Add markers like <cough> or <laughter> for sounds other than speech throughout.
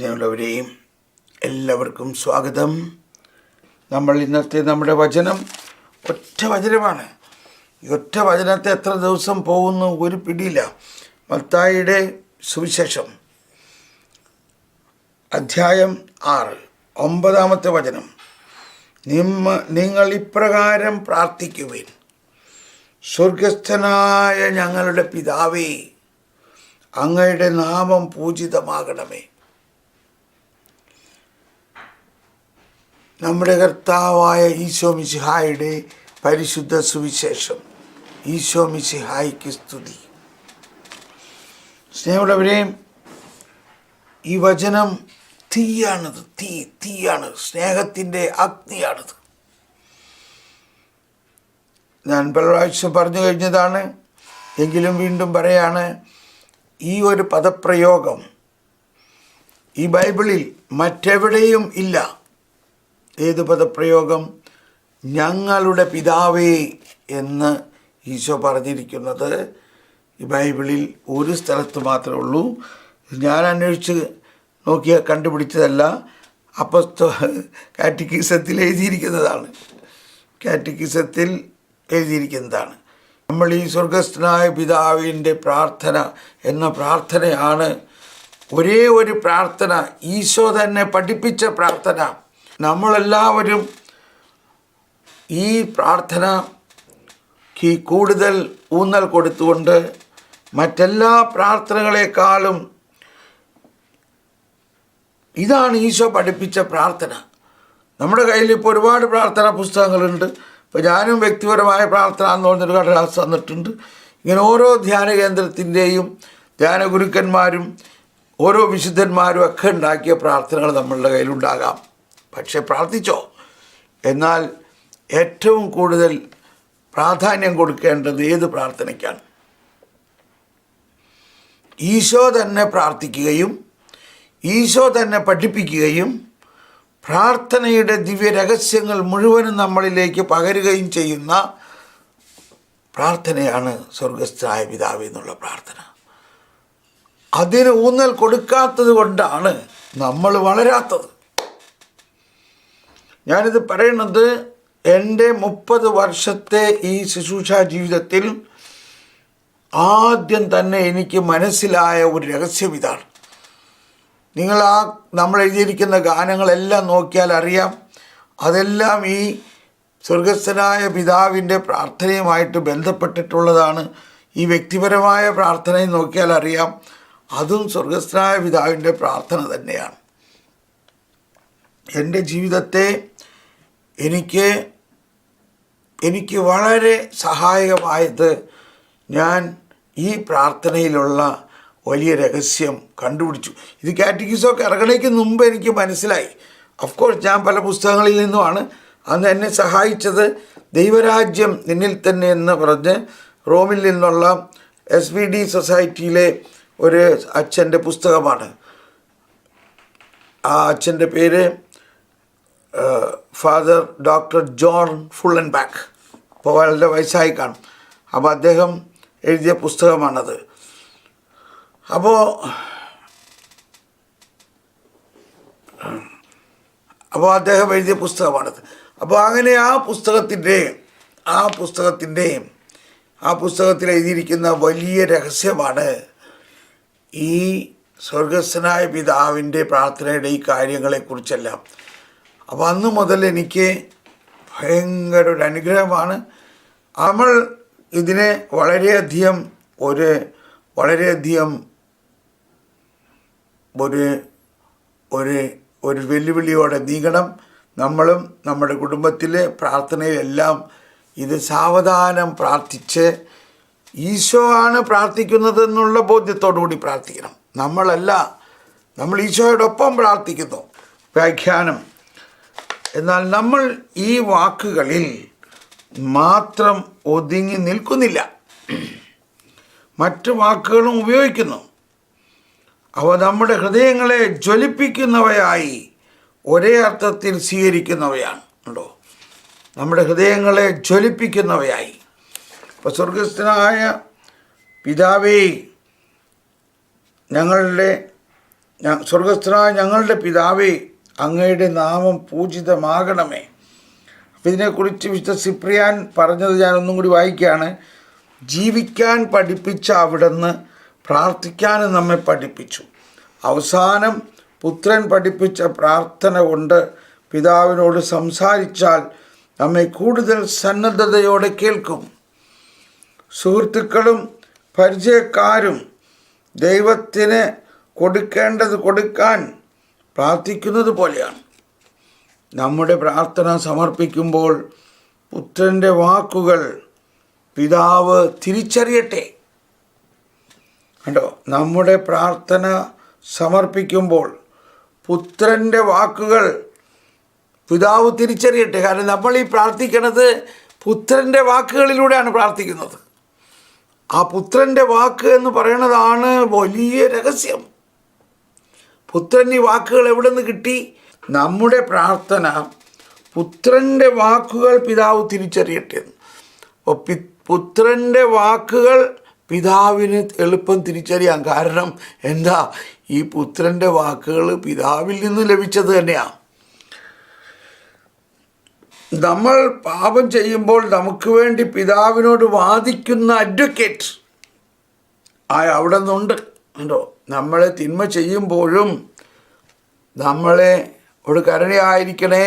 സ്നേഹമുള്ളവരെയും എല്ലാവർക്കും സ്വാഗതം. നമ്മൾ ഇന്നത്തെ നമ്മുടെ വചനം ഒറ്റ വചനമാണ്. ഈ ഒറ്റ വചനത്തെ എത്ര ദിവസം പോകുന്നു ഒരു പിടിയില്ല. മത്തായിയുടെ സുവിശേഷം. അധ്യായം ആറ് ഒമ്പതാമത്തെ വചനം. നിമ്മ നിങ്ങൾ ഇപ്രകാരം പ്രാർത്ഥിക്കുവിൻ. സ്വർഗസ്ഥനായ ഞങ്ങളുടെ പിതാവേ അങ്ങയുടെ നാമം പൂജിതമാകണമേ. നമ്മുടെ കർത്താവായ ഈശോ മിശിഹായുടെ പരിശുദ്ധ സുവിശേഷം. ഈശോ മിശിഹായ്ക്ക് സ്തുതി. സ്നേഹമുള്ളവരെ ഈ വചനം തീയാണത് തീ തീയാണ്. സ്നേഹത്തിന്റെ അഗ്നിയാണത്. ഞാൻ പല പ്രാവശ്യം പറഞ്ഞു കഴിഞ്ഞതാണ് എങ്കിലും വീണ്ടും പറയാണ് ഈ ഒരു പദപ്രയോഗം ഈ ബൈബിളിൽ മറ്റെവിടെയും ഇല്ല. ഏത് പദപ്രയോഗം? ഞങ്ങളുടെ പിതാവേ എന്ന് ഈശോ പറഞ്ഞിരിക്കുന്നത് ബൈബിളിൽ ഒരു സ്ഥലത്ത് മാത്രമേ ഉള്ളൂ. ഞാൻ അന്വേഷിച്ച് നോക്കിയ കണ്ടുപിടിച്ചതല്ല. അപ്പസ്തോ കാറ്റിക്കിസത്തിൽ എഴുതിയിരിക്കുന്നതാണ്. കാറ്റിക്കിസത്തിൽ എഴുതിയിരിക്കുന്നതാണ്. നമ്മൾ ഈ സ്വർഗസ്ഥനായ പിതാവിന്റെ പ്രാർത്ഥന എന്ന പ്രാർത്ഥനയാണ്. ഒരേ ഒരു പ്രാർത്ഥന ഈശോ തന്നെ പഠിപ്പിച്ച പ്രാർത്ഥന. നമ്മളെല്ലാവരും ഈ പ്രാർത്ഥനയ്ക്ക് കൂടുതൽ ഊന്നൽ കൊടുത്തുകൊണ്ട് മറ്റെല്ലാ പ്രാർത്ഥനകളെക്കാളും ഇതാണ് ഈശോ പഠിപ്പിച്ച പ്രാർത്ഥന. നമ്മുടെ കയ്യിൽ ഇപ്പോൾ ഒരുപാട് പ്രാർത്ഥനാ പുസ്തകങ്ങളുണ്ട്. ഇപ്പോൾ ഞാനും വ്യക്തിപരമായ പ്രാർത്ഥന എന്ന് പറഞ്ഞൊരു കടലാസ് തന്നിട്ടുണ്ട്. ഇങ്ങനെ ഓരോ ധ്യാന കേന്ദ്രത്തിന്റെയും ധ്യാന ഗുരുക്കന്മാരും ഓരോ വിശുദ്ധന്മാരും ഒക്കെ ഉണ്ടാക്കിയ പ്രാർത്ഥനകൾ നമ്മളുടെ കയ്യിലുണ്ടാകാം പക്ഷെ പ്രാർത്ഥിച്ചോ? എന്നാൽ ഏറ്റവും കൂടുതൽ പ്രാധാന്യം കൊടുക്കേണ്ടത് ഏത് പ്രാർത്ഥനയ്ക്കാണ്? ഈശോ തന്നെ പ്രാർത്ഥിക്കുകയും ഈശോ തന്നെ പഠിപ്പിക്കുകയും പ്രാർത്ഥനയുടെ ദിവ്യ രഹസ്യങ്ങൾ മുഴുവനും നമ്മളിലേക്ക് പകരുകയും ചെയ്യുന്ന പ്രാർത്ഥനയാണ് സ്വർഗസ്ഥായ പിതാവ് എന്നുള്ള പ്രാർത്ഥന. അതിന് ഊന്നൽ കൊടുക്കാത്തത് കൊണ്ടാണ് നമ്മൾ വളരാത്തത്. ഞാനിത് പറയുന്നത് എന്റെ മുപ്പത് വർഷത്തെ ഈ ശുശ്രൂഷ ജീവിതത്തിൽ ആദ്യം തന്നെ എനിക്ക് മനസ്സിലായ ഒരു രഹസ്യം ഇതാണ്. നിങ്ങൾ ആ നമ്മൾ എഴുതിയിരിക്കുന്ന ഗാനങ്ങളെല്ലാം നോക്കിയാൽ അറിയാം. അതെല്ലാം ഈ സ്വർഗസ്ഥനായ പിതാവിന്റെ പ്രാർത്ഥനയുമായിട്ട് ബന്ധപ്പെട്ടിട്ടുള്ളതാണ്. ഈ വ്യക്തിപരമായ പ്രാർത്ഥനയും നോക്കിയാൽ അറിയാം. അതും സ്വർഗസ്ഥനായ പിതാവിന്റെ പ്രാർത്ഥന തന്നെയാണ്. എന്റെ ജീവിതത്തെ എനിക്ക് എനിക്ക് വളരെ സഹായകമായത് ഞാൻ ഈ പ്രാർത്ഥനയിലുള്ള വലിയ രഹസ്യം കണ്ടുപിടിച്ചു. ഇത് കാറ്റഗീസൊക്കെ ഇറങ്ങണേക്ക് മുമ്പ് എനിക്ക് മനസ്സിലായി. ഓഫ് കോഴ്സ് ഞാൻ പല പുസ്തകങ്ങളിൽ നിന്നുമാണ് അന്ന് എന്നെ സഹായിച്ചത്. ദൈവരാജ്യം നിന്നിൽ തന്നെ എന്ന് പറഞ്ഞ് റോമിൽ നിന്നുള്ള എസ് വി ഡി സൊസൈറ്റിയിലെ ഒരു അച്ഛന്റെ പുസ്തകമാണ്. ആ അച്ഛന്റെ പേര് father doctor John full and back ഇപ്പോൾ വളരെ വയസ്സായി കാണും. അപ്പോൾ അദ്ദേഹം എഴുതിയ പുസ്തകമാണത്. അപ്പോൾ അപ്പോൾ അദ്ദേഹം എഴുതിയ പുസ്തകമാണത്. അപ്പോൾ അങ്ങനെ ആ പുസ്തകത്തിന്റെ ആ പുസ്തകത്തിന്റെ ആ പുസ്തകത്തിൽ എഴുതിയിരിക്കുന്ന വലിയ രഹസ്യമാണ് ഈ സ്വർഗസ്വനായ പിതാവിന്റെ പ്രാർത്ഥനയുടെ ഈ കാര്യങ്ങളെക്കുറിച്ചെല്ലാം. അപ്പോൾ അന്ന് മുതൽ എനിക്ക് ഭയങ്കര ഒരു അനുഗ്രഹമാണ്. നമ്മൾ ഇതിനെ വളരെയധികം ഒരു വളരെയധികം ഒരു ഒരു ഒരു വെല്ലുവിളിയോടെ നീങ്ങണം. നമ്മളും നമ്മുടെ കുടുംബത്തിലെ പ്രാർത്ഥനയെല്ലാം ഇത് സാവധാനം പ്രാർത്ഥിച്ച് ഈശോ ആണ് പ്രാർത്ഥിക്കുന്നത് എന്നുള്ള ബോധ്യത്തോടു കൂടി പ്രാർത്ഥിക്കണം. നമ്മളല്ല നമ്മൾ ഈശോയോടൊപ്പം പ്രാർത്ഥിക്കുന്നു. വ്യാഖ്യാനം. എന്നാൽ നമ്മൾ ഈ വാക്കുകളിൽ മാത്രം ഒതുങ്ങി നിൽക്കുന്നില്ല. മറ്റു വാക്കുകളും ഉപയോഗിക്കുന്നു. അവ നമ്മുടെ ഹൃദയങ്ങളെ ജ്വലിപ്പിക്കുന്നവയായി ഒരേ അർത്ഥത്തിൽ സ്വീകരിക്കുന്നവയാണ്. ഉണ്ടോ? നമ്മുടെ ഹൃദയങ്ങളെ ജ്വലിപ്പിക്കുന്നവയായി. ഇപ്പോൾ സ്വർഗസ്ഥനായ പിതാവേ ഞങ്ങളുടെ സ്വർഗസ്ഥനായ ഞങ്ങളുടെ പിതാവേ അങ്ങയുടെ നാമം പൂജിതമാകണമേ. അപ്പം ഇതിനെക്കുറിച്ച് വിശുദ്ധ സിപ്രിയാൻ പറഞ്ഞത് ഞാൻ ഒന്നും കൂടി വായിക്കുകയാണ്. ജീവിക്കാൻ പഠിപ്പിച്ച അവിടുന്ന് പ്രാർത്ഥിക്കാനും നമ്മെ പഠിപ്പിച്ചു. അവസാനം പുത്രൻ പഠിപ്പിച്ച പ്രാർത്ഥന കൊണ്ട് പിതാവിനോട് സംസാരിച്ചാൽ നമ്മെ കൂടുതൽ സന്നദ്ധതയോടെ കേൾക്കും. സുഹൃത്തുക്കളും പരിചയക്കാരും ദൈവത്തിന് കൊടുക്കേണ്ടത് കൊടുക്കാൻ പ്രാർത്ഥിക്കുന്നത് പോലെയാണ്. നമ്മുടെ പ്രാർത്ഥന സമർപ്പിക്കുമ്പോൾ പുത്രന്റെ വാക്കുകൾ പിതാവ് തിരിച്ചറിയട്ടെ. കണ്ടോ? നമ്മുടെ പ്രാർത്ഥന സമർപ്പിക്കുമ്പോൾ പുത്രന്റെ വാക്കുകൾ പിതാവ് തിരിച്ചറിയട്ടെ. കാരണം നമ്മൾ ഈ പ്രാർത്ഥിക്കണത് പുത്രന്റെ വാക്കുകളിലൂടെയാണ് പ്രാർത്ഥിക്കുന്നത്. ആ പുത്രന്റെ വാക്ക് എന്ന് പറയുന്നതാണ് വലിയ രഹസ്യം. പുത്രൻ ഈ വാക്കുകൾ എവിടെ നിന്ന് കിട്ടി? നമ്മുടെ പ്രാർത്ഥന പുത്രന്റെ വാക്കുകൾ പിതാവ് തിരിച്ചറിയട്ടെ അപ്പോൾ പി പുത്രന്റെ വാക്കുകൾ പിതാവിന് എളുപ്പം തിരിച്ചറിയാം. കാരണം എന്താ? ഈ പുത്രന്റെ വാക്കുകൾ പിതാവിൽ നിന്ന് ലഭിച്ചത് തന്നെയാണ് നമ്മൾ പാപം ചെയ്യുമ്പോൾ നമുക്ക് വേണ്ടി പിതാവിനോട് വാദിക്കുന്ന അഡ്വക്കേറ്റ് ആ അവിടെ നിന്നുണ്ട്. ഉണ്ടോ നമ്മളെ തിന്മ ചെയ്യുമ്പോഴും നമ്മളെ ഒരു കരുണയായിരിക്കണേ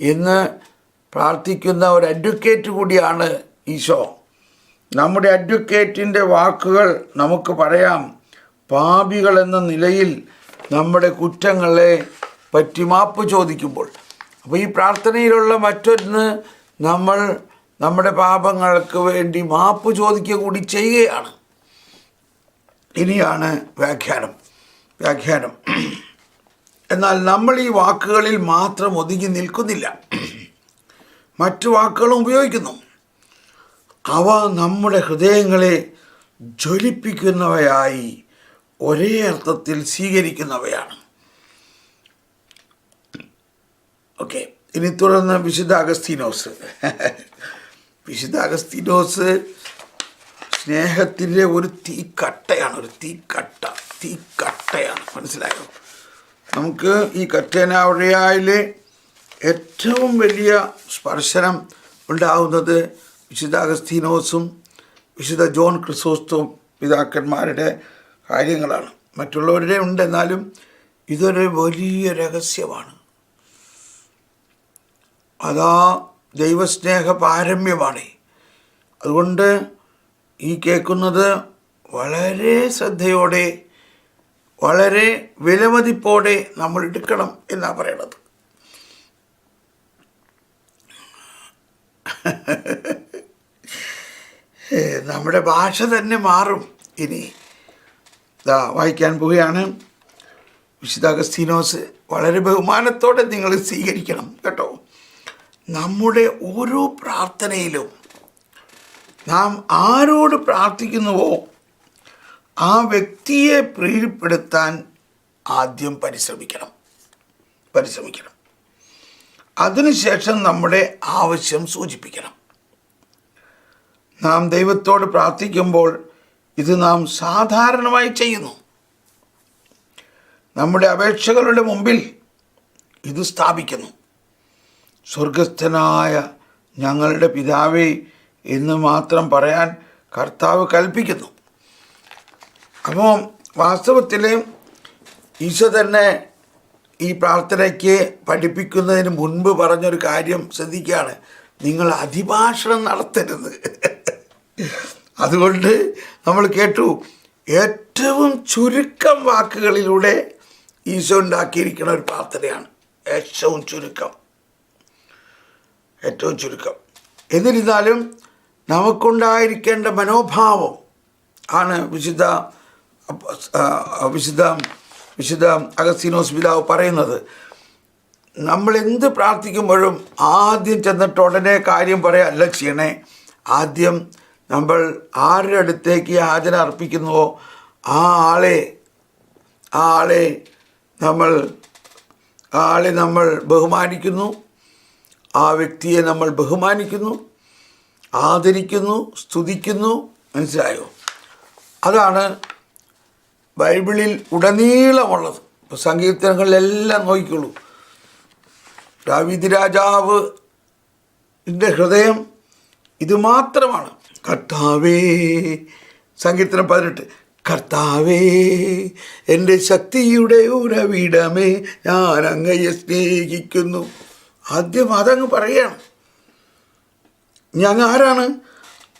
എന്ന് പ്രാർത്ഥിക്കുന്ന ഒരു അഡ്വക്കേറ്റ് കൂടിയാണ് ഈശോ. നമ്മുടെ അഡ്വക്കേറ്റിന്റെ വാക്കുകൾ നമുക്ക് പറയാം. പാപികൾ എന്ന നിലയിൽ നമ്മുടെ കുറ്റങ്ങളെ പറ്റി മാപ്പ് ചോദിക്കുമ്പോൾ. അപ്പോൾ ഈ പ്രാർത്ഥനയിലുള്ള മറ്റൊന്ന് നമ്മൾ നമ്മുടെ പാപങ്ങൾക്ക് വേണ്ടി മാപ്പ് ചോദിക്കുക കൂടി ചെയ്യുകയാണ്. ഇനിയാണ് വ്യാഖ്യാനം. വ്യാഖ്യാനം. എന്നാൽ നമ്മൾ ഈ വാക്കുകളിൽ മാത്രം ഒതുങ്ങി നിൽക്കുന്നില്ല. മറ്റു വാക്കുകളും ഉപയോഗിക്കുന്നു. അവ നമ്മുടെ ഹൃദയങ്ങളെ ജ്വലിപ്പിക്കുന്നവയായി ഒരേ അർത്ഥത്തിൽ സ്വീകരിക്കുന്നവയാണ്. ഓക്കെ ഇനി തുടർന്ന് വിശുദ്ധ അഗസ്തീനോസ്. വിശുദ്ധ അഗസ്തീനോസ് സ്നേഹത്തിന്റെ ഒരു തീക്കട്ടയാണ് ഒരു തീക്കട്ട തീക്കട്ടയാണ്. മനസ്സിലായോ? നമുക്ക് ഈ കറ്റേനാവഴയായിലെ ഏറ്റവും വലിയ സ്പർശനം ഉണ്ടാകുന്നത് വിശുദ്ധ അഗസ്തീനോസും വിശുദ്ധ ജോൺ ക്രിസോസ്തും പിതാക്കന്മാരുടെ കാര്യങ്ങളാണ്. മറ്റുള്ളവരുടെ ഉണ്ട് എന്നാലും ഇതൊരു വലിയ രഹസ്യമാണ്. അതാ ദൈവസ്നേഹ പാരമ്യമാണ്. അതുകൊണ്ട് ഈ കേൾക്കുന്നത് വളരെ ശ്രദ്ധയോടെ വളരെ വിലമതിപ്പോടെ നമ്മൾ എടുക്കണം എന്നാണ് പറയണത്. നമ്മുടെ ഭാഷ തന്നെ മാറും ഇനി. ഇതാ വായിക്കാൻ പോവുകയാണ്. വിശുദ്ധ അഗസ്തീനോസ് വളരെ ബഹുമാനത്തോടെ നിങ്ങൾ സ്വീകരിക്കണം കേട്ടോ. നമ്മുടെ ഓരോ പ്രാർത്ഥനയിലും നാം ആരോട് പ്രാർത്ഥിക്കുന്നുവോ ആ വ്യക്തിയെ പ്രീതിപ്പെടുത്താൻ ആദ്യം പരിശ്രമിക്കണം. പരിശ്രമിക്കണം. അതിനുശേഷം നമ്മുടെ ആവശ്യം സൂചിപ്പിക്കണം. നാം ദൈവത്തോട് പ്രാർത്ഥിക്കുമ്പോൾ ഇത് നാം സാധാരണമായി ചെയ്യുന്നു. നമ്മുടെ അപേക്ഷകളുടെ മുമ്പിൽ ഇത് സ്ഥാപിക്കുന്നു. സ്വർഗസ്ഥനായ ഞങ്ങളുടെ പിതാവേ എന്ന് മാത്രം പറയാൻ കർത്താവ് കൽപ്പിക്കുന്നു. അപ്പോൾ വാസ്തവത്തിൽ ഈശോ തന്നെ ഈ പ്രാർത്ഥനയ്ക്ക് പഠിപ്പിക്കുന്നതിന് മുൻപ് പറഞ്ഞൊരു കാര്യം ശ്രദ്ധിക്കുകയാണ്. നിങ്ങൾ അതിഭാഷണം നടത്തരുത്. അതുകൊണ്ട് നമ്മൾ കേട്ടു ഏറ്റവും ചുരുക്കം വാക്കുകളിലൂടെ ഈശോ ഉണ്ടാക്കിയിരിക്കുന്ന ഒരു പ്രാർത്ഥനയാണ്. ഏറ്റവും ചുരുക്കം. ഏറ്റവും ചുരുക്കം. എന്നിരുന്നാലും നമുക്കുണ്ടായിരിക്കേണ്ട മനോഭാവം ആണ് വിശുദ്ധ വിശുദ്ധ വിശുദ്ധ അഗസ്തീനോസ് പിതാവ് പറയുന്നത്. നമ്മൾ എന്ത് പ്രാർത്ഥിക്കുമ്പോഴും ആദ്യം ചെന്നിട്ട് ഉടനെ കാര്യം പറയല്ല ചെയ്യണേ. ആദ്യം നമ്മൾ ആരുടെ അടുത്തേക്ക് യാചന അർപ്പിക്കുന്നുവോ ആ ആളെ ആ ആളെ നമ്മൾ ആ ആളെ നമ്മൾ ബഹുമാനിക്കുന്നു. ആ വ്യക്തിയെ നമ്മൾ ബഹുമാനിക്കുന്നു. ആദരിക്കുന്നു സ്തുതിക്കുന്നു മനസ്സിലായോ? അതാണ് ബൈബിളിൽ ഉടനീളമുള്ളത്. ഇപ്പോൾ സങ്കീർത്തനങ്ങളിലെല്ലാം നോക്കിക്കോളൂ. ദാവീദ് രാജാവ് ഹൃദയം ഇത് മാത്രമാണ് കർത്താവേ സങ്കീർത്തനം പതിനെട്ട് കർത്താവേ എന്റെ ശക്തിയുടെ ഉറവിടമേ ഞാൻ അങ്ങയെ സ്നേഹിക്കുന്നു. ആദ്യം അതങ്ങ് പറയണം ഞങ്ങൾ ആരാണ്?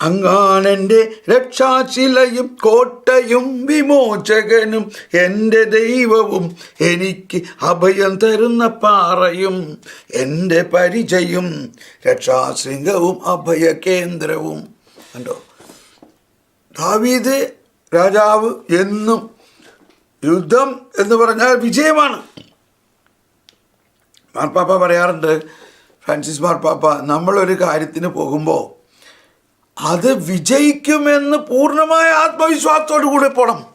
അങ്ങാണെന്റെ രക്ഷാശിലയും കോട്ടയും വിമോചകനും എന്റെ ദൈവവും എനിക്ക് അഭയം തരുന്ന പാറയും എന്റെ പരിചയം രക്ഷാശൃംഗവും അഭയകേന്ദ്രവും കണ്ടോ? ദാവീദ് രാജാവ് എന്നും യുദ്ധം എന്ന് പറഞ്ഞാൽ വിജയമാണ്. മാർപ്പാപ്പ പറയാറുണ്ട് ഫ്രാൻസിസ് മാർപ്പാപ്പ നമ്മളൊരു കാര്യത്തിന് പോകുമ്പോൾ അത് വിജയിക്കുമെന്ന് പൂർണമായ ആത്മവിശ്വാസത്തോടു കൂടെ പോകണം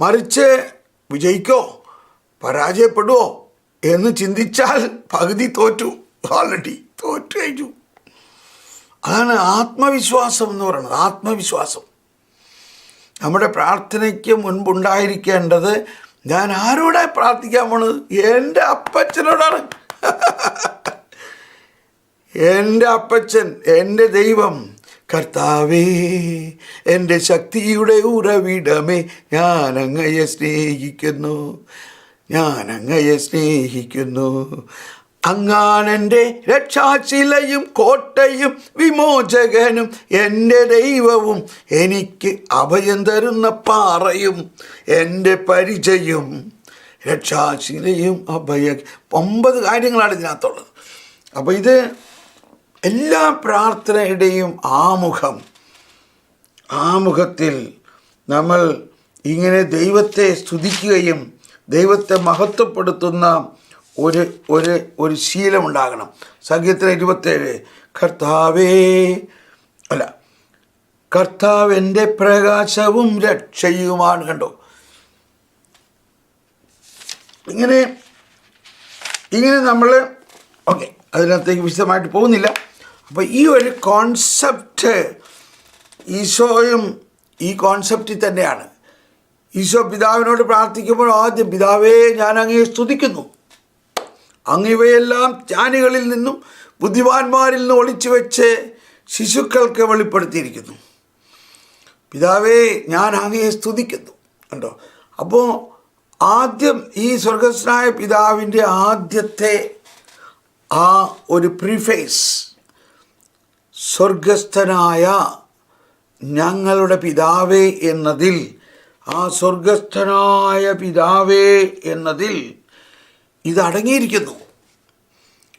മറിച്ച് വിജയിക്കോ പരാജയപ്പെടുവോ എന്ന് ചിന്തിച്ചാൽ പകുതി തോറ്റു ഓൾറെഡി തോറ്റു കഴിഞ്ഞു. അതാണ് ആത്മവിശ്വാസം എന്ന് പറയുന്നത് ആത്മവിശ്വാസം. നമ്മുടെ പ്രാർത്ഥനയ്ക്ക് മുൻപുണ്ടായിരിക്കേണ്ടത് ഞാൻ ആരോടെ പ്രാർത്ഥിക്കാൻ പോണത്? എന്റെ അപ്പച്ചനോടാണ്. <laughs> എന്റെ അപ്പച്ചൻ എന്റെ ദൈവം കർത്താവേ എന്റെ ശക്തിയുടെ ഉറവിടമേ ഞാൻ അങ്ങയെ സ്നേഹിക്കുന്നു. ഞാൻ അങ്ങയെ സ്നേഹിക്കുന്നു അങ്ങാണെന്റെ രക്ഷാശിലയും കോട്ടയും വിമോചകനും എന്റെ ദൈവവും എനിക്ക് അഭയം തരുന്ന പാറയും എന്റെ പരിചയം രക്ഷാശിലയും അഭയ ഒമ്പത് കാര്യങ്ങളാണ് ഇതിനകത്തുള്ളത്. അപ്പോൾ ഇത് എല്ലാ പ്രാർത്ഥനയുടെയും ആമുഖം ആമുഖത്തിൽ നമ്മൾ ഇങ്ങനെ ദൈവത്തെ സ്തുതിക്കുകയും ദൈവത്തെ മഹത്വപ്പെടുത്തുന്ന ഒരു ഒരു ഒരു ശീലമുണ്ടാകണം സംഗീതത്തിന് ഇരുപത്തേഴ് കർത്താവേ അല്ല കർത്താവ് എന്റെ പ്രകാശവും രക്ഷയുമാണ്. കണ്ടോ? ഇങ്ങനെ ഇങ്ങനെ നമ്മൾ ഓക്കെ അതിനകത്തേക്ക് വിശദമായിട്ട് പോകുന്നില്ല. അപ്പോൾ ഈ ഒരു കോൺസെപ്റ്റ് ഈശോയും ഈ കോൺസെപ്റ്റിൽ തന്നെയാണ്. ഈശോ പിതാവിനോട് പ്രാർത്ഥിക്കുമ്പോൾ ആദ്യം പിതാവേ ഞാൻ അങ്ങയെ സ്തുതിക്കുന്നു. അങ്ങിവയെല്ലാം ജ്ഞാനികളിൽ നിന്നും ബുദ്ധിമാന്മാരിൽ നിന്നും ഒളിച്ചു വെച്ച് ശിശുക്കൾക്ക് വെളിപ്പെടുത്തിയിരിക്കുന്നു. പിതാവേ ഞാൻ അങ്ങയെ സ്തുതിക്കുന്നു. കണ്ടോ? അപ്പോൾ ആദ്യം ഈ സ്വർഗസ്നായ പിതാവിന്റെ ആദ്യത്തെ ആ ഒരു പ്രിഫേസ് സ്വർഗസ്ഥനായ ഞങ്ങളുടെ പിതാവേ എന്നതിൽ ആ സ്വർഗസ്ഥനായ പിതാവേ എന്നതിൽ ഇതടങ്ങിയിരിക്കുന്നു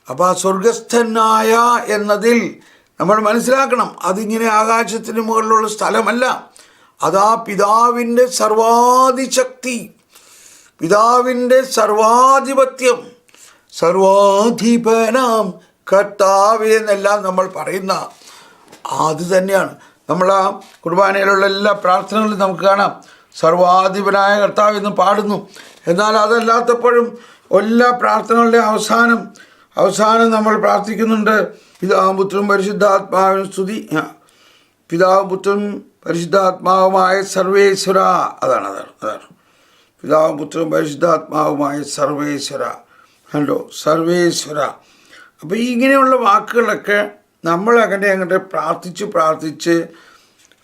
അപ്പോൾ ആ സ്വർഗസ്ഥനായ എന്നതിൽ നമ്മൾ മനസ്സിലാക്കണം അതിങ്ങനെ ആകാശത്തിന് മുകളിലുള്ള സ്ഥലമല്ല. അതാ പിതാവിന്റെ സർവാധിശക്തി പിതാവിന്റെ സർവാധിപത്യം സർവാധിപനാം കർത്താവ് എന്നെല്ലാം നമ്മൾ പറയുന്ന അത് തന്നെയാണ്. നമ്മൾ ആ കുർബാനയിലുള്ള എല്ലാ പ്രാർത്ഥനകളിലും നമുക്ക് കാണാം. സർവാധിപനായ കർത്താവ് എന്ന് പാടുന്നു. എന്നാൽ അതല്ലാത്തപ്പോഴും എല്ലാ പ്രാർത്ഥനകളുടെ അവസാനം അവസാനം നമ്മൾ പ്രാർത്ഥിക്കുന്നുണ്ട്. പിതാവും പുത്രനും പരിശുദ്ധാത്മാവിനും സ്തുതി. പിതാവും പുത്രനും പരിശുദ്ധാത്മാവുമായ സർവേശ്വര. അതാണ് അതാണ് അതാണ്. പിതാവും പുത്രനും പരിശുദ്ധാത്മാവുമായ സർവേശ്വര. കണ്ടോ? സർവേശ്വര. അപ്പോൾ ഇങ്ങനെയുള്ള വാക്കുകളൊക്കെ നമ്മൾ അങ്ങനെ അങ്ങോട്ട് പ്രാർത്ഥിച്ച് പ്രാർത്ഥിച്ച്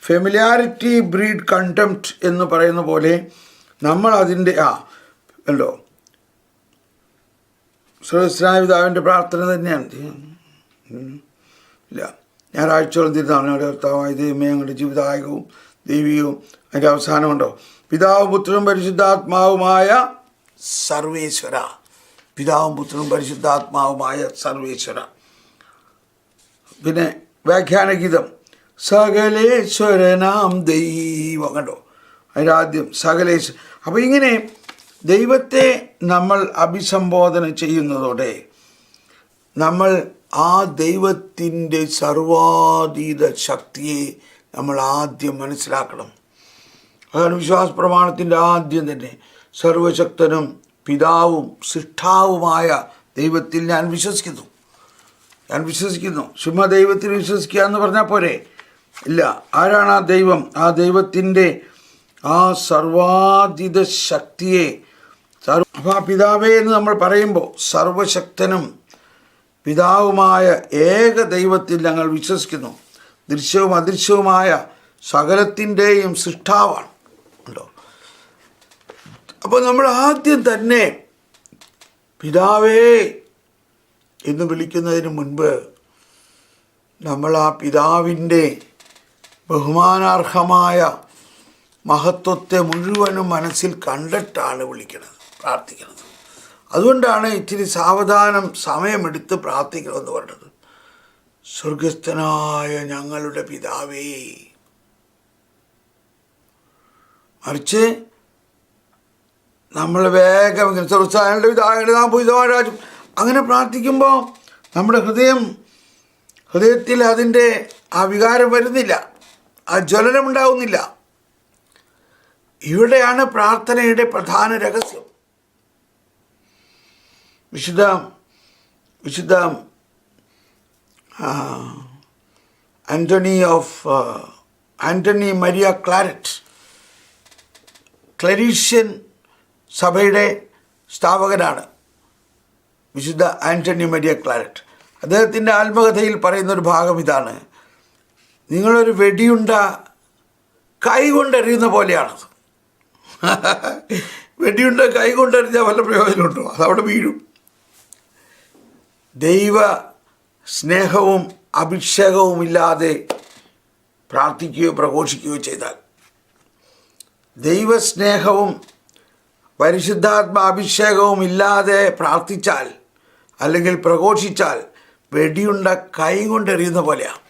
ഫെമിലിയാരിറ്റി ബ്രീഡ് കണ്ടംപ്റ്റ് എന്ന് പറയുന്ന പോലെ നമ്മൾ അതിന്റെ ആ അല്ലോ സർവസ്നായ പിതാവിന്റെ പ്രാർത്ഥന തന്നെയാണ്. ഇല്ല. ഞായറാഴ്ചയോളം തിരുന്നാണ് കർത്താവായ ദൈവമേ ഞങ്ങളുടെ ജീവിതായകവും ദൈവികവും അതിന്റെ അവസാനമുണ്ടോ? പിതാവ് പുത്രനും പരിശുദ്ധാത്മാവുമായ സർവേശ്വര. പിതാവും പുത്രനും പരിശുദ്ധാത്മാവുമായ സർവേശ്വര. പിന്നെ വ്യാഖ്യാനഗീതം. സകലേശ്വരനാം ദൈവം. കണ്ടോ? അതിനാദ്യം സകലേശ്വര അപ്പോൾ ഇങ്ങനെ ദൈവത്തെ നമ്മൾ അഭിസംബോധന ചെയ്യുന്നതോടെ നമ്മൾ ആ ദൈവത്തിന്റെ സർവാതീത ശക്തിയെ നമ്മൾ ആദ്യം മനസ്സിലാക്കണം. അതാണ് വിശ്വാസ പ്രമാണത്തിന്റെ ആദ്യം തന്നെ. സർവശക്തനും പിതാവും സൃഷ്ടാവുമായ ദൈവത്തിൽ ഞാൻ വിശ്വസിക്കുന്നു. ഞാൻ വിശ്വസിക്കുന്നു. ചുമ്മാ ദൈവത്തിൽ വിശ്വസിക്കുക എന്ന് പറഞ്ഞാൽ പോരെ? ഇല്ല. ആരാണ് ആ ദൈവം? ആ ദൈവത്തിന്റെ ആ സർവാധിത ശക്തിയെ സർവ ആ പിതാവേ എന്ന് നമ്മൾ പറയുമ്പോൾ സർവശക്തനും പിതാവുമായ ഏക ദൈവത്തിൽ ഞങ്ങൾ വിശ്വസിക്കുന്നു. ദൃശ്യവും അദൃശ്യവുമായ സകലത്തിന്റെയും സൃഷ്ടാവാണ്. അപ്പോൾ നമ്മൾ ആദ്യം തന്നെ പിതാവേ എന്ന് വിളിക്കുന്നതിന് മുൻപ് നമ്മൾ ആ പിതാവിന്റെ ബഹുമാനാർഹമായ മഹത്വത്തെ മുഴുവനും മനസ്സിൽ കണ്ടിട്ടാണ് വിളിക്കുന്നത് പ്രാർത്ഥിക്കുന്നത്. അതുകൊണ്ടാണ് ഇച്ചിരി സാവധാനം സമയമെടുത്ത് പ്രാർത്ഥിക്കണമെന്ന് പറഞ്ഞത്. സ്വർഗസ്ഥനായ ഞങ്ങളുടെ പിതാവേ മറിച്ച് നമ്മൾ വേഗം സ്വർഗസ്ഥനായ പിതാവിന്റെ നാം രാജ്യം അങ്ങനെ പ്രാർത്ഥിക്കുമ്പോൾ നമ്മുടെ ഹൃദയം ഹൃദയത്തിൽ അതിന്റെ ആ വികാരം വരുന്നില്ല. ആ ജ്വലനം ഉണ്ടാവുന്നില്ല. ഇവിടെയാണ് പ്രാർത്ഥനയുടെ പ്രധാന രഹസ്യം. വിശുദ്ധ വിശുദ്ധ Anthony of Anthony Maria Claret Claretian സഭയുടെ സ്ഥാപകനാണ് വിശുദ്ധ ആന്റണി മരിയ ക്ലാരറ്റ്. അദ്ദേഹത്തിന്റെ ആത്മകഥയിൽ പറയുന്ന ഒരു ഭാഗം ഇതാണ്. നിങ്ങളൊരു വെടിയുണ്ട കൈ കൊണ്ടെറിയുന്ന പോലെയാണത്. <laughs> വെടിയുണ്ട കൈ കൊണ്ടെറിഞ്ഞാൽ വല്ല പ്രയോജനമുണ്ടോ? അതവിടെ വീഴും. ദൈവ സ്നേഹവും അഭിഷേകവും ഇല്ലാതെ പ്രാർത്ഥിക്കുകയോ പ്രഘോഷിക്കുകയോ ചെയ്താൽ ദൈവസ്നേഹവും പരിശുദ്ധാത്മ അഭിഷേകവും ഇല്ലാതെ പ്രാർത്ഥിച്ചാൽ അല്ലെങ്കിൽ പ്രഘോഷിച്ചാൽ വെടിയുണ്ട കൈ കൊണ്ടെറിയുന്ന പോലെയാണ്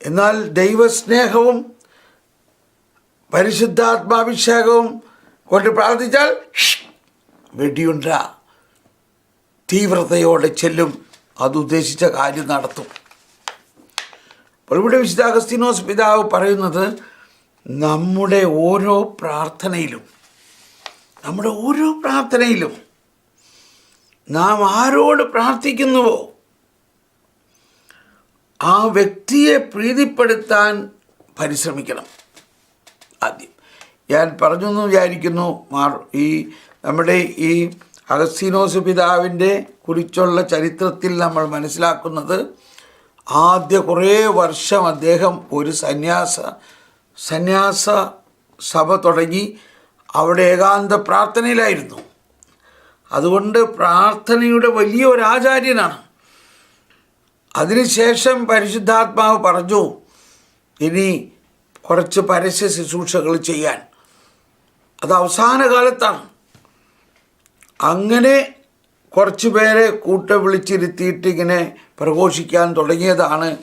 എന്നാൽ ദൈവസ്നേഹവും പരിശുദ്ധാത്മാഭിഷേകവും കൊണ്ട് പ്രാർത്ഥിച്ചാൽ വെടിയുണ്ട തീവ്രതയോടെ ചെല്ലും. അതുദ്ദേശിച്ച കാര്യം നടത്തും. അപ്പോൾ ഇവിടെ വിശുദ്ധ അഗസ്തീനോസ് പിതാവ് പറയുന്നത് നമ്മുടെ ഓരോ പ്രാർത്ഥനയിലും നമ്മുടെ ഓരോ പ്രാർത്ഥനയിലും നാം ആരോട് പ്രാർത്ഥിക്കുന്നുവോ? ആ വ്യക്തിയെ പ്രീതിപ്പെടുത്താൻ പരിശ്രമിക്കണം. ആദ്യം. ഞാൻ പറഞ്ഞു എന്ന് വിചാരിക്കുന്നു മാർ ഈ നമ്മുടെ ഈ അഗസ്തീനോസ് പിതാവിന്റെ കുറിച്ചുള്ള ചരിത്രത്തിൽ നമ്മൾ മനസ്സിലാക്കുന്നത് ആദ്യ കുറേ വർഷം അദ്ദേഹം ഒരു സന്യാസ സന്യാസ സഭ തുടങ്ങി അവിടെ ഏകാന്ത പ്രാർത്ഥനയിലായിരുന്നു. അതുകൊണ്ട് പ്രാർത്ഥനയുടെ വലിയ ഒരു ആചാര്യനാണ്. അതിനുശേഷം പരിശുദ്ധാത്മാവ് പറഞ്ഞു ഇനി കുറച്ച് പരസ്യ ശുശ്രൂഷകൾ ചെയ്യാൻ. അത് അവസാന കാലത്താണ്. അങ്ങനെ കുറച്ച് പേരെ കൂട്ട വിളിച്ചിരുത്തിയിട്ട് ഇങ്ങനെ പ്രഘോഷിക്കാൻ തുടങ്ങിയതാണ്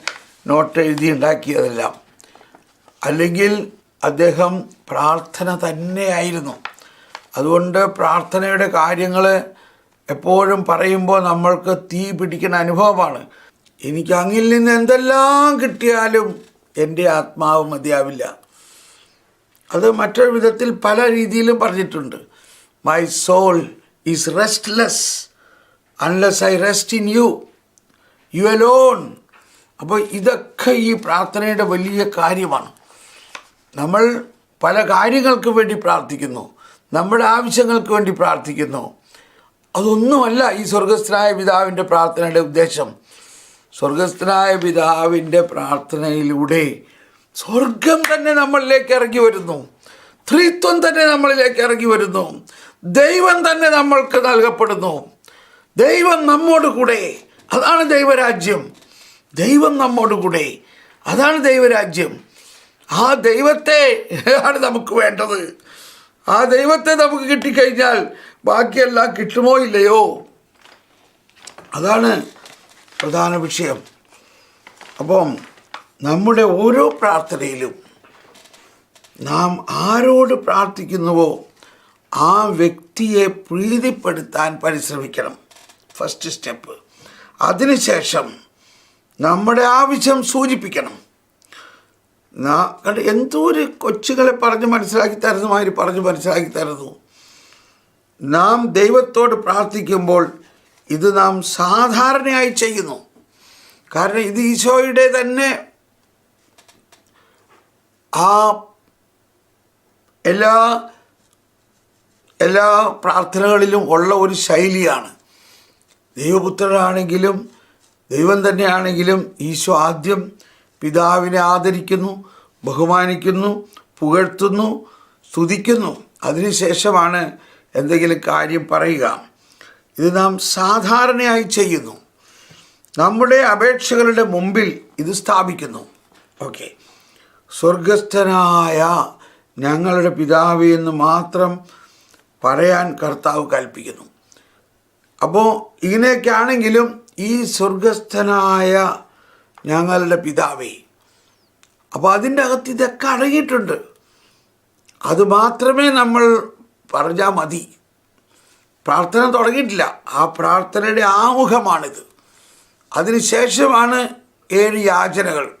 നോട്ട് എഴുതി ഉണ്ടാക്കിയതെല്ലാം. അല്ലെങ്കിൽ അദ്ദേഹം പ്രാർത്ഥന തന്നെയായിരുന്നു. അതുകൊണ്ട് പ്രാർത്ഥനയുടെ കാര്യങ്ങൾ എപ്പോഴും പറയുമ്പോൾ നമ്മൾക്ക് തീ പിടിക്കുന്ന അനുഭവമാണ്. എനിക്ക് അങ്ങിൽ നിന്ന് എന്തെല്ലാം കിട്ടിയാലും എന്റെ ആത്മാവ് മതിയാവില്ല. അത് മറ്റൊരു വിധത്തിൽ പല രീതിയിലും പറഞ്ഞിട്ടുണ്ട്. My soul is restless unless I rest in you you alone അപ്പോൾ ഇതൊക്കെ ഈ പ്രാർത്ഥനയുടെ വലിയ കാര്യമാണ്. നമ്മൾ പല കാര്യങ്ങൾക്ക് വേണ്ടി പ്രാർത്ഥിക്കുന്നു. നമ്മുടെ ആവശ്യങ്ങൾക്ക് വേണ്ടി പ്രാർത്ഥിക്കുന്നു. അതൊന്നുമല്ല ഈ സ്വർഗസ്ഥനായ പിതാവിന്റെ പ്രാർത്ഥനയുടെ ഉദ്ദേശം. സ്വർഗസ്ഥനായ പിതാവിന്റെ പ്രാർത്ഥനയിലൂടെ സ്വർഗം തന്നെ നമ്മളിലേക്ക് ഇറങ്ങി വരുന്നു. ത്രിത്വം തന്നെ നമ്മളിലേക്ക് ഇറങ്ങി വരുന്നു. ദൈവം തന്നെ നമ്മൾക്ക് നൽകപ്പെടുന്നു. ദൈവം നമ്മോട് കൂടെ. അതാണ് ദൈവരാജ്യം. ദൈവം നമ്മോട് കൂടെ. അതാണ് ദൈവരാജ്യം. ആ ദൈവത്തെ ആണ് നമുക്ക് വേണ്ടത്. ആ ദൈവത്തെ നമുക്ക് കിട്ടിക്കഴിഞ്ഞാൽ ബാക്കിയെല്ലാം കിട്ടുമോ ഇല്ലയോ? അതാണ് പ്രധാന വിഷയം. അപ്പം നമ്മുടെ ഓരോ പ്രാർത്ഥനയിലും നാം ആരോട് പ്രാർത്ഥിക്കുന്നുവോ ആ വ്യക്തിയെ പ്രീതിപ്പെടുത്താൻ പരിശ്രമിക്കണം. ഫസ്റ്റ് സ്റ്റെപ്പ് അതിനുശേഷം നമ്മുടെ ആവശ്യം സൂചിപ്പിക്കണം. കണ്ട് എന്തോ ഒരു കൊച്ചുകളെ പറഞ്ഞ് മനസ്സിലാക്കി തരുന്നു മാതിരി പറഞ്ഞ് മനസ്സിലാക്കി തരുന്നു. നാം ദൈവത്തോട് പ്രാർത്ഥിക്കുമ്പോൾ ഇത് നാം സാധാരണയായി ചെയ്യുന്നു. കാരണം ഇത് ഈശോയുടെ തന്നെ ആ എല്ലാ എല്ലാ പ്രാർത്ഥനകളിലും ഉള്ള ഒരു ശൈലിയാണ്. ദൈവപുത്രനാണെങ്കിലും ദൈവം തന്നെയാണെങ്കിലും ഈശോ ആദ്യം പിതാവിനെ ആദരിക്കുന്നു ബഹുമാനിക്കുന്നു പുകഴ്ത്തുന്നു സ്തുതിക്കുന്നു. അതിനുശേഷമാണ് എന്തെങ്കിലും കാര്യം പറയുക. ഇത് നാം സാധാരണയായി ചെയ്യുന്നു. നമ്മുടെ അപേക്ഷകളുടെ മുമ്പിൽ ഇത് സ്ഥാപിക്കുന്നു. ഓക്കെ. സ്വർഗസ്ഥനായ ഞങ്ങളുടെ പിതാവ് എന്ന് മാത്രം പറയാൻ കർത്താവ് കൽപ്പിക്കുന്നു. അപ്പോൾ ഇങ്ങനെയൊക്കെ ആണെങ്കിലും ഈ സ്വർഗസ്ഥനായ ഞങ്ങളുടെ പിതാവേ. അപ്പോൾ അതിന്റെ അകത്ത് ഇതൊക്കെ അടങ്ങിയിട്ടുണ്ട് അതുമാത്രമേ നമ്മൾ പറഞ്ഞാൽ മതി. പ്രാർത്ഥന തുടങ്ങിയിട്ടില്ല. ആ പ്രാർത്ഥനയുടെ ആമുഖമാണിത്. അതിനുശേഷമാണ് ഏഴ് യാചനകൾ.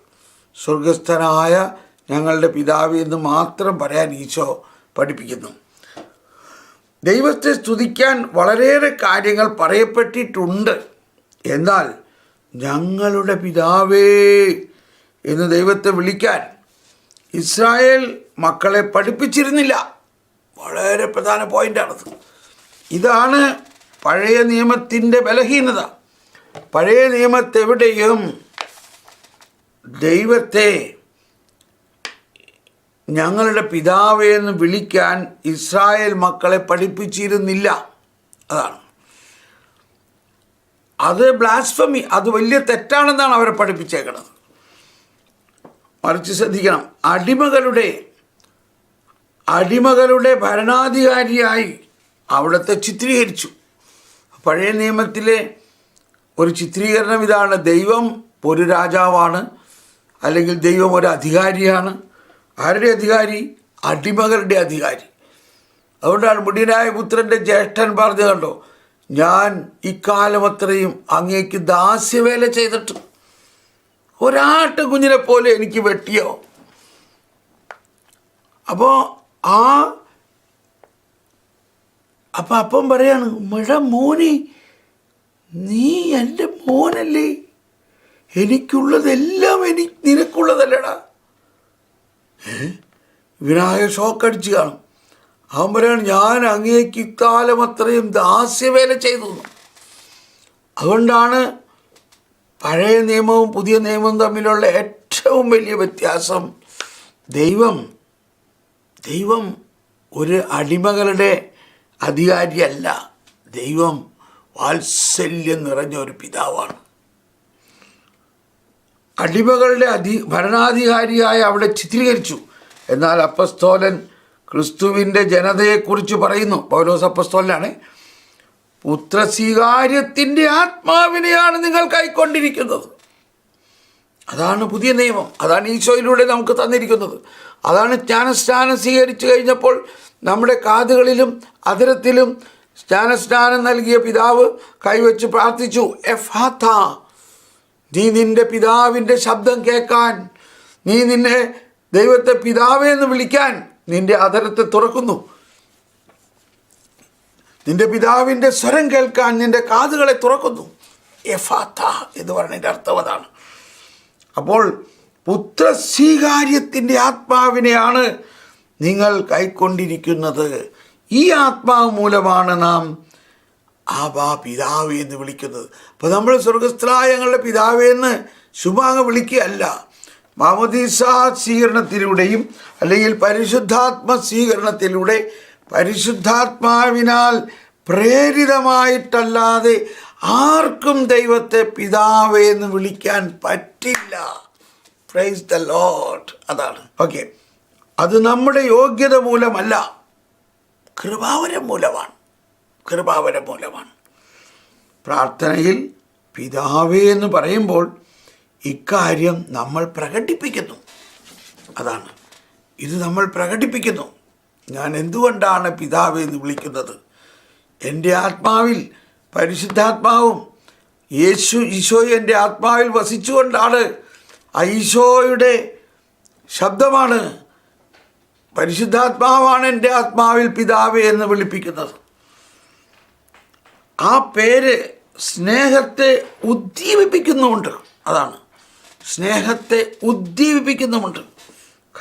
സ്വർഗസ്ഥനായ ഞങ്ങളുടെ പിതാവ് എന്ന് മാത്രം പറയാൻ ഈശോ പഠിപ്പിക്കുന്നു. ദൈവത്തെ സ്തുതിക്കാൻ വളരെയേറെ കാര്യങ്ങൾ പറയപ്പെട്ടിട്ടുണ്ട്. എന്നാൽ ഞങ്ങളുടെ പിതാവേ എന്ന് ദൈവത്തെ വിളിക്കാൻ ഇസ്രായേൽ മക്കളെ പഠിപ്പിച്ചിരുന്നില്ല. വളരെ പ്രധാന പോയിന്റാണത് ഇതാണ് പഴയ നിയമത്തിന്റെ ബലഹീനത. പഴയ നിയമത്തെവിടെയും ദൈവത്തെ ഞങ്ങളുടെ പിതാവേ എന്ന് വിളിക്കാൻ ഇസ്രായേൽ മക്കളെ പഠിപ്പിച്ചിരുന്നില്ല. അതാണ്. അത് ബ്ലാസ്ഫമി അത് വലിയ തെറ്റാണെന്നാണ് അവരെ പഠിപ്പിച്ചേക്കുന്നത് മറിച്ച് ശ്രദ്ധിക്കണം അടിമകളുടെ അടിമകളുടെ ഭരണാധികാരിയായി അവിടുത്തെ ചിത്രീകരിച്ചു. പഴയ നിയമത്തിലെ ഒരു ചിത്രീകരണം ഇതാണ് ദൈവം ഒരു രാജാവാണ് അല്ലെങ്കിൽ ദൈവം ഒരു അധികാരിയാണ്. ആരുടെ അധികാരി? അടിമകളുടെ അധികാരി. അതുകൊണ്ടാണ് മുടിയനായ പുത്രന്റെ ജ്യേഷ്ഠൻ പറഞ്ഞു കണ്ടോ? ഞാൻ ഇക്കാലം അത്രയും അങ്ങേക്ക് ദാസ്യവേല ചെയ്തിട്ട് ഒരാട്ട് കുഞ്ഞിനെ പോലെ എനിക്ക് വെട്ടിയോ? അപ്പോൾ ആ അപ്പം അപ്പം പറയാണ് മഴ മോനി നീ എന്റെ മോനല്ലേ? എനിക്കുള്ളതെല്ലാം എനിക്ക് നിനക്കുള്ളതല്ലടാ. വിനായക ഷോക്കടിച്ച് കാണും. അവൻ പറയാണ് ഞാൻ അങ്ങേക്ക് ഇക്കാലം അത്രയും ദാസ്യവേല ചെയ്തു അതുകൊണ്ടാണ് പഴയ നിയമവും പുതിയ നിയമവും തമ്മിലുള്ള ഏറ്റവും വലിയ വ്യത്യാസം. ദൈവം ദൈവം ഒരു അടിമകളുടെ അധികാരിയല്ല. ദൈവം വാത്സല്യം നിറഞ്ഞ ഒരു പിതാവാണ്. അടിമകളുടെ അധി ഭരണാധികാരിയായ അവിടെ ചിത്രീകരിച്ചു. എന്നാൽ അപ്പസ്തോലൻ ക്രിസ്തുവിന്റെ ജനതയെക്കുറിച്ച് പറയുന്നു. പൗലോസ് അപ്പസ്തോലനാണ് പുത്രസ്വീകാര്യത്തിന്റെ ആത്മാവിനെയാണ് നിങ്ങൾ കൈക്കൊണ്ടിരിക്കുന്നത്. അതാണ് പുതിയ നിയമം. അതാണ് ഈശോയിലൂടെ നമുക്ക് തന്നിരിക്കുന്നത്. അതാണ് ജ്ഞാനസ്നാനം സ്വീകരിച്ചു കഴിഞ്ഞപ്പോൾ നമ്മുടെ കാതുകളിലും അതിരത്തിലും ജ്ഞാനസ്നാനം നൽകിയ പിതാവ് കൈവച്ച് പ്രാർത്ഥിച്ചു എഫാത്ത നീ നിന്റെ പിതാവിന്റെ ശബ്ദം കേൾക്കാൻ നീ നിന്നെ ദൈവത്തെ പിതാവേ എന്ന് വിളിക്കാൻ നിന്റെ അധരത്തെ തുറക്കുന്നു. നിന്റെ പിതാവിന്റെ സ്വരം കേൾക്കാൻ നിന്റെ കാതുകളെ തുറക്കുന്നു. എഫാത്ത എന്ന് പറയുന്നതിന്റെ അർത്ഥം അതാണ്. അപ്പോൾ പുത്രസ്വീകാര്യത്തിന്റെ ആത്മാവിനെയാണ് നിങ്ങൾ കൈക്കൊണ്ടിരിക്കുന്നത്. ഈ ആത്മാവ് മൂലമാണ് നാം ആബാ പിതാവ് എന്ന് വിളിക്കുന്നത്. അപ്പോൾ നമ്മൾ സ്വർഗസ്ത്രായങ്ങളുടെ ഞങ്ങളുടെ പിതാവേ എന്ന് ശുഭാങ് വിളിക്കുകയല്ല. മാമദീസ സ്വീകരണത്തിലൂടെയും അല്ലെങ്കിൽ പരിശുദ്ധാത്മ സ്വീകരണത്തിലൂടെ പരിശുദ്ധാത്മാവിനാൽ പ്രേരിതമായിട്ടല്ലാതെ ആർക്കും ദൈവത്തെ പിതാവേ എന്ന് വിളിക്കാൻ പറ്റില്ല. പ്രൈസ് ദ ലോഡ് അതാണ്. ഓക്കെ അത് നമ്മുടെ യോഗ്യത മൂലമല്ല. കൃപാവരം മൂലമാണ്. കൃപാവരം മൂലമാണ്. പ്രാർത്ഥനയിൽ പിതാവേ എന്ന് പറയുമ്പോൾ ഇക്കാര്യം നമ്മൾ പ്രകടിപ്പിക്കുന്നു. അതാണ്. ഇത് നമ്മൾ പ്രകടിപ്പിക്കുന്നു. ഞാൻ എന്തുകൊണ്ടാണ് പിതാവ് എന്ന് വിളിക്കുന്നത്? എന്റെ ആത്മാവിൽ പരിശുദ്ധാത്മാവും യേശു ഈശോ എന്റെ ആത്മാവിൽ വസിച്ചുകൊണ്ടാണ് ആ ഈശോയുടെ ശബ്ദമാണ് പരിശുദ്ധാത്മാവാണ് എന്റെ ആത്മാവിൽ പിതാവ് എന്ന് വിളിപ്പിക്കുന്നത്. ആ പേര് സ്നേഹത്തെ ഉദ്ദീപിപ്പിക്കുന്നുമുണ്ട്. അതാണ്. സ്നേഹത്തെ ഉദ്ദീപിപ്പിക്കുന്നുമുണ്ട്.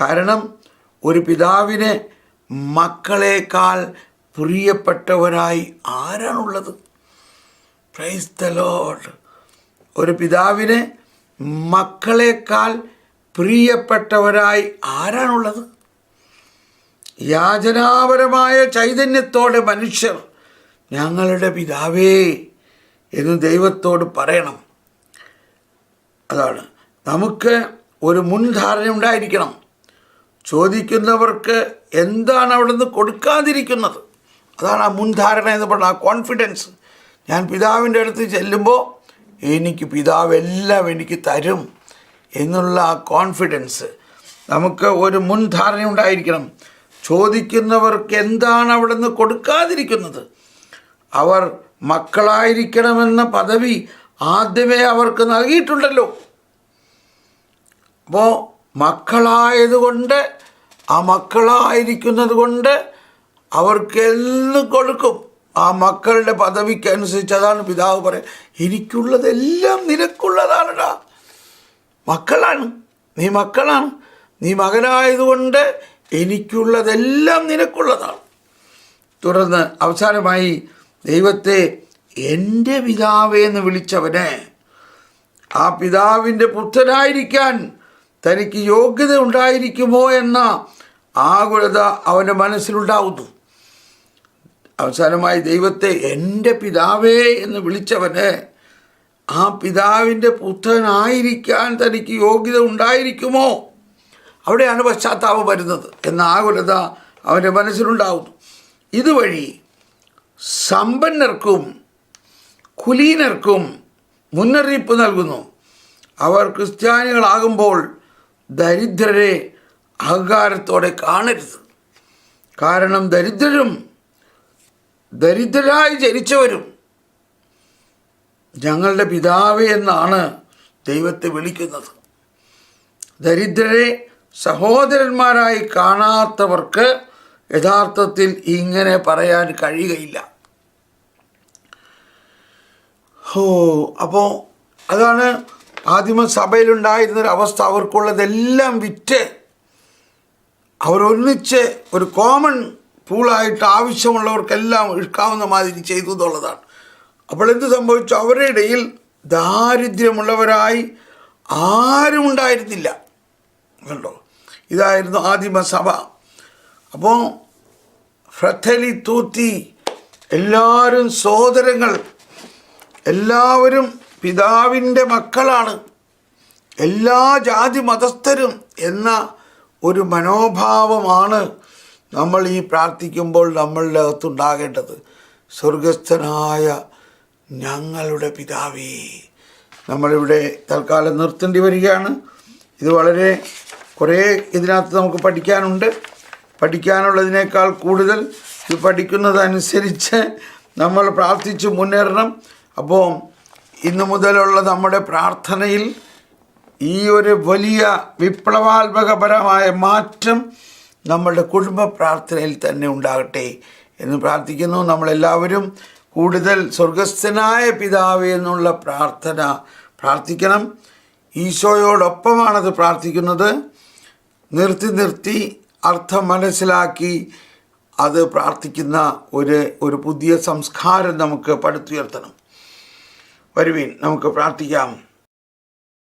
കാരണം ഒരു പിതാവിനെ മക്കളേക്കാൾ പ്രിയപ്പെട്ടവരായി ആരാണുള്ളത്? പ്രൈസ് ദ ലോഡ് ഒരു പിതാവിന് മക്കളേക്കാൾ പ്രിയപ്പെട്ടവരായി ആരാണുള്ളത്? യാചനാപരമായ ചൈതന്യത്തോടെ മനുഷ്യർ ഞങ്ങളുടെ പിതാവേ എന്ന് ദൈവത്തോട് പറയണം. അതാണ്. നമുക്ക് ഒരു മുൻധാരണ ഉണ്ടായിരിക്കണം. ചോദിക്കുന്നവർക്ക് എന്താണ് അവിടുന്ന് കൊടുക്കാതിരിക്കുന്നത്? അതാണ് ആ മുൻധാരണ എന്ന് പറഞ്ഞ ആ കോൺഫിഡൻസ് ഞാൻ പിതാവിന്റെ അടുത്ത് ചെല്ലുമ്പോൾ എനിക്ക് പിതാവ് എല്ലാം എനിക്ക് തരും എന്നുള്ള ആ കോൺഫിഡൻസ് നമുക്ക് ഒരു മുൻധാരണ ഉണ്ടായിരിക്കണം. ചോദിക്കുന്നവർക്ക് എന്താണ് അവിടുന്ന് കൊടുക്കാതിരിക്കുന്നത്? അവർ മക്കളായിരിക്കണമെന്ന പദവി ആദ്യമേ അവർക്ക് നൽകിയിട്ടുണ്ടല്ലോ. അപ്പോൾ മക്കളായതുകൊണ്ട് ആ മക്കളായിരിക്കുന്നത് കൊണ്ട് അവർക്ക് എല്ലാം കൊടുക്കും. ആ മക്കളുടെ പദവിക്കനുസരിച്ച് അതാണ് പിതാവ് പറയുക എനിക്കുള്ളതെല്ലാം നിനക്കുള്ളതാണടാ. മക്കളാണ്. നീ മക്കളാണ്. നീ മകനായതുകൊണ്ട് എനിക്കുള്ളതെല്ലാം നിനക്കുള്ളതാണ്. തുടർന്ന് അവസാനമായി ദൈവത്തെ എന്റെ പിതാവേ എന്ന് വിളിച്ചവനെ ആ പിതാവിന്റെ പുത്രനായിരിക്കാൻ തനിക്ക് യോഗ്യത ഉണ്ടായിരിക്കുമോ എന്ന ആകുലത അവന്റെ മനസ്സിലുണ്ടാവുന്നു. അവസാനമായി ദൈവത്തെ എന്റെ പിതാവേ എന്ന് വിളിച്ചവന് ആ പിതാവിന്റെ പുത്രനായിരിക്കാൻ തനിക്ക് യോഗ്യത ഉണ്ടായിരിക്കുമോ? അവിടെയാണ് പശ്ചാത്താപം വരുന്നത് എന്ന ആകുലത അവന്റെ മനസ്സിലുണ്ടാവുന്നു. ഇതുവഴി സമ്പന്നർക്കും കുലീനർക്കും മുന്നറിയിപ്പ് നൽകുന്നു. അവർ ക്രിസ്ത്യാനികളാകുമ്പോൾ ദരിദ്രരെ അഹങ്കാരത്തോടെ കാണരുത്. കാരണം ദരിദ്രരും ദരിദ്രരായി ജനിച്ചവരും ഞങ്ങളുടെ പിതാവേ എന്നാണ് ദൈവത്തെ വിളിക്കുന്നത്. ദരിദ്രരെ സഹോദരന്മാരായി കാണാത്തവർക്ക് യഥാർത്ഥത്തിൽ ഇങ്ങനെ പറയാൻ കഴിയുകയില്ല. ഓ അപ്പോൾ അതാണ് ആദിമ സഭയിലുണ്ടായിരുന്നൊരവസ്ഥ അവർക്കുള്ളതെല്ലാം വിറ്റ് അവരൊന്നിച്ച് ഒരു കോമൺ പൂളായിട്ട് ആവശ്യമുള്ളവർക്കെല്ലാം ഇഴുക്കാവുന്ന മാതിരി ചെയ്തു എന്നുള്ളതാണ്. അപ്പോൾ എന്ത് സംഭവിച്ചു? അവരുടെ ഇടയിൽ ദാരിദ്ര്യമുള്ളവരായി ആരും ഉണ്ടായിരുന്നില്ല. കണ്ടോ? ഇതായിരുന്നു ആദിമസഭ അപ്പോൾ ഫ്രഥലി തൂത്തി എല്ലാവരും സഹോദരങ്ങൾ എല്ലാവരും പിതാവിന്റെ മക്കളാണ്. എല്ലാ ജാതി മതസ്ഥരും എന്ന ഒരു മനോഭാവമാണ് നമ്മൾ ഈ പ്രാർത്ഥിക്കുമ്പോൾ നമ്മളുടെ അകത്തുണ്ടാകേണ്ടത്. സ്വർഗസ്ഥനായ ഞങ്ങളുടെ പിതാവേ. നമ്മളിവിടെ തൽക്കാലം നിർത്തേണ്ടി വരികയാണ്. ഇത് വളരെ കുറേ ഇതിനകത്ത് നമുക്ക് പഠിക്കാനുണ്ട്. പഠിക്കാനുള്ളതിനേക്കാൾ കൂടുതൽ ഇത് പഠിക്കുന്നതനുസരിച്ച് നമ്മൾ പ്രാർത്ഥിച്ച് മുന്നേറണം. അപ്പോൾ ഇന്നു മുതലുള്ള നമ്മുടെ പ്രാർത്ഥനയിൽ ഈ ഒരു വലിയ വിപ്ലവാത്മകപരമായ മാറ്റം നമ്മളുടെ കുടുംബ പ്രാർത്ഥനയിൽ തന്നെ ഉണ്ടാകട്ടെ എന്ന് പ്രാർത്ഥിക്കുന്നു. നമ്മളെല്ലാവരും കൂടുതൽ സ്വർഗസ്ഥനായ പിതാവ് എന്നുള്ള പ്രാർത്ഥന പ്രാർത്ഥിക്കണം. ഈശോയോടൊപ്പമാണത് പ്രാർത്ഥിക്കുന്നത്. നിർത്തി നിർത്തി അർത്ഥം മനസ്സിലാക്കി അത് പ്രാർത്ഥിക്കുന്ന ഒരു ഒരു പുതിയ സംസ്കാരം നമുക്ക് പടുത്തുയർത്തണം. വരുവീൻ. നമുക്ക് പ്രാർത്ഥിക്കാം.